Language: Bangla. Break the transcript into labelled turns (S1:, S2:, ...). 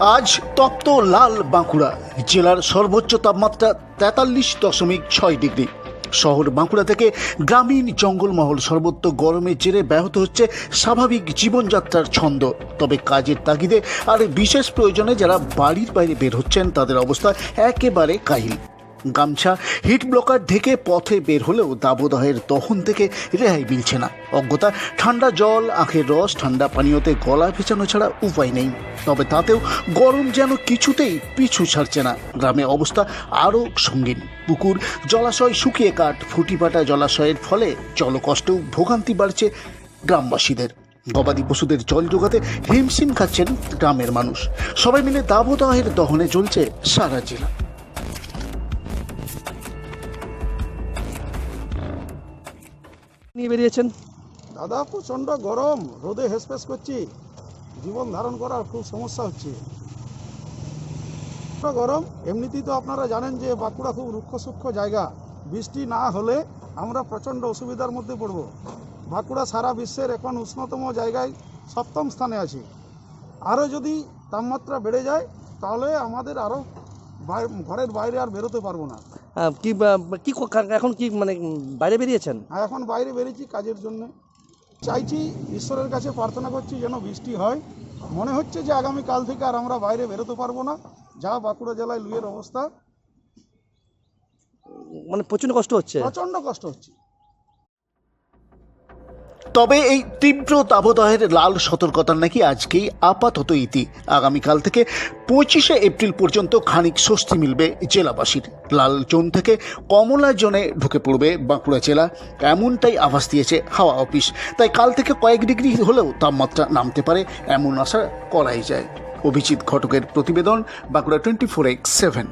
S1: আজ তপ্ত লাল বাঁকুড়া জেলার সর্বোচ্চ তাপমাত্রা তেতাল্লিশ দশমিক ছয় ডিগ্রি। শহর বাঁকুড়া থেকে গ্রামীণ জঙ্গলমহল সর্বত্র গরমের জেরে ব্যাহত হচ্ছে স্বাভাবিক জীবনযাত্রার ছন্দ। তবে কাজের তাগিদে আর বিশেষ প্রয়োজনে যারা বাড়ির বাইরে বের হচ্ছেন তাদের অবস্থা একেবারে কাহিল। গামছা হিট ব্লকার ঢেকে পথে বের হলেও দাবদাহের দহন থেকে রেহাই মিলছে না। অজ্ঞতা, ঠান্ডা জল, আখের রস, ঠান্ডা পানীয়তে গলা ভেজানো ছাড়া উপায় নেই। তবে তাতেও গরম যেন কিছুতেই পিছু ছাড়ছে না। গ্রামে অবস্থা আরও সঙ্গীন। পুকুর, জলাশয় শুকিয়ে কাঠ, ফুটিপাটা জলাশয়ের ফলে জলকষ্টেও ভোগান্তি বাড়ছে গ্রামবাসীদের। গবাদি পশুদের জল জোগাতে হিমশিম খাচ্ছেন গ্রামের মানুষ। সবাই মিলে দাবদাহের দহনে চলছে সারা জেলা।
S2: নিয়ে বেরিয়েছেন?
S3: দাদা, প্রচণ্ড গরম। রোদে হেসপেস করছি। জীবন ধারণ করার খুব সমস্যা হচ্ছে। গরম। এমনিতেই তো আপনারা জানেন যে বাঁকুড়া খুব রুক্ষ সূক্ষ্ম জায়গা। বৃষ্টি না হলে আমরা প্রচণ্ড অসুবিধার মধ্যে পড়ব। বাঁকুড়া সারা বিশ্বের এখন উষ্ণতম জায়গায় সপ্তম স্থানে আছে। আরও যদি তাপমাত্রা বেড়ে যায়, তাহলে আমাদের আরও ঘরের বাইরে আর বেরোতে পারব না।
S2: কি কি এখন কি মানে বাইরে বেরিয়েছেন?
S3: আর এখন বাইরে বেরিয়েছি কাজের জন্য। চাইছি ঈশ্বরের কাছে প্রার্থনা করছি যেন বৃষ্টি হয়। মনে হচ্ছে যে আগামী কাল থেকে আর আমরা বাইরে বেরোতে পারব না। যা বাঁকুড়া জেলায় লুয়ের অবস্থা
S2: মানে প্রচণ্ড কষ্ট হচ্ছে?
S3: প্রচণ্ড কষ্ট হচ্ছে।
S1: তবে এই তীব্র দাবদাহের লাল সতর্কতার নাকি আজকেই আপাতত ইতি। আগামীকাল থেকে পঁচিশে এপ্রিল পর্যন্ত খানিক স্বস্তি মিলবে জেলাবাসীর। লাল জোন থেকে কমলা জোনে ঢুকে পড়বে বাঁকুড়া জেলা। এমনটাই আভাস দিয়েছে হাওয়া অফিস। তাই কাল থেকে কয়েক ডিগ্রি হলেও তাপমাত্রা নামতে পারে এমন আশা করাই যায়। অভিজিৎ ঘটকের প্রতিবেদন Bankura twenty four X seven.